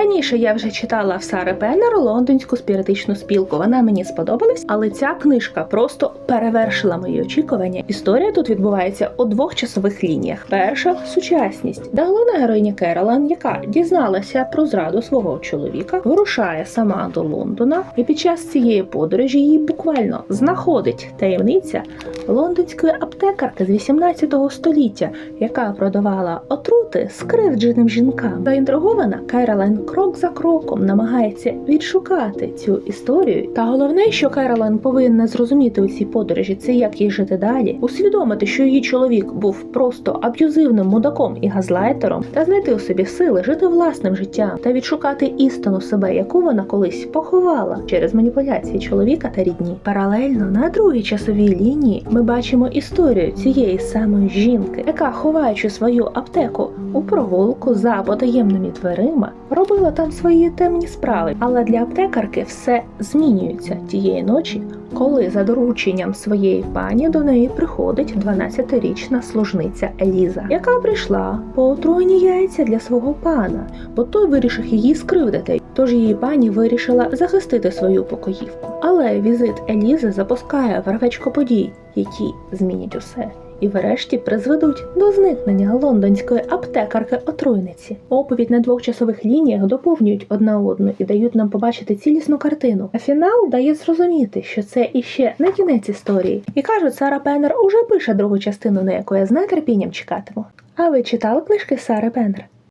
Раніше я вже читала в Сари Пеннер лондонську спіритичну спілку. Вона мені сподобалась, але ця книжка просто перевершила мої очікування. Історія тут відбувається у двох часових лініях. Перша сучасність, де головна героїня Керолан, яка дізналася про зраду свого чоловіка, вирушає сама до Лондона, і під час цієї подорожі її буквально знаходить таємниця лондонської аптекарки з 18 століття, яка продавала отрути скривдженим жінкам. Заінтригована Кайролайн крок за кроком намагається відшукати цю історію. Та головне, що Кайролайн повинна зрозуміти у цій подорожі, це як їй жити далі, усвідомити, що її чоловік був просто аб'юзивним мудаком і газлайтером, та знайти у собі сили жити власним життям та відшукати істину себе, яку вона колись поховала через маніпуляції чоловіка та рідні. Паралельно на другій часовій лінії ми бачимо історію цієї самої жінки, яка, ховаючи свою аптеку у провулку за потаємними дверима, робила там свої темні справи. Але для аптекарки все змінюється тієї ночі, коли за дорученням своєї пані до неї приходить 12-річна служниця Еліза, яка прийшла по отруєні яйця для свого пана, бо той вирішив її скривдити. Тож її пані вирішила захистити свою покоївку. Але візит Елізи запускає вервечко подій, які змінять усе. І врешті призведуть до зникнення лондонської аптекарки-отруйниці. Оповідь на двох часових лініях доповнюють одна одну і дають нам побачити цілісну картину. А фінал дає зрозуміти, що це іще не кінець історії. І кажуть, Сара Пеннер уже пише другу частину, на яку я з нетерпінням чекатиму. А ви читали книжки Сари Пеннер?